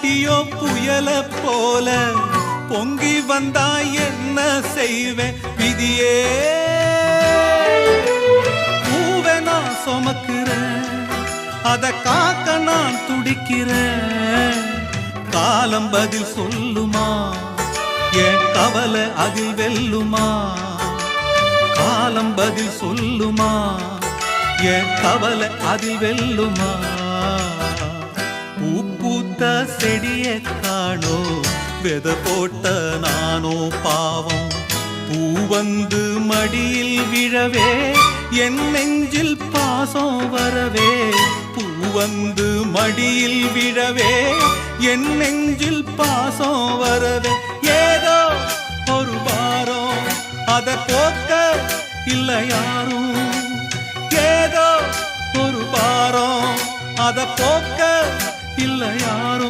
காட்டியோ புயல போல பொங்கி வந்தா என்ன செய்வேன்? விதியே. பூவை நான் சுமக்கிறேன். அத காக்க நான் துடிக்கிறேன். காலம் பதில் சொல்லுமா? என் கவலை அதில் வெல்லுமா? காலம் பதில் சொல்லுமா? என் கவலை அதில் வெல்லுமா? செடிய காணோ வெத போட்ட நானோ பாவம். பூ வந்து மடியில் விழவே என் நெஞ்சில் பாசம் வரவே. பூ வந்து மடியில் விழவே என் நெஞ்சில் பாசம் வரவே. ஏதோ ஒரு வாரம் அதை போக்க இல்ல யாரும். ஏதோ ஒரு பாரம் அதை போக்க இல்லை யாரும்.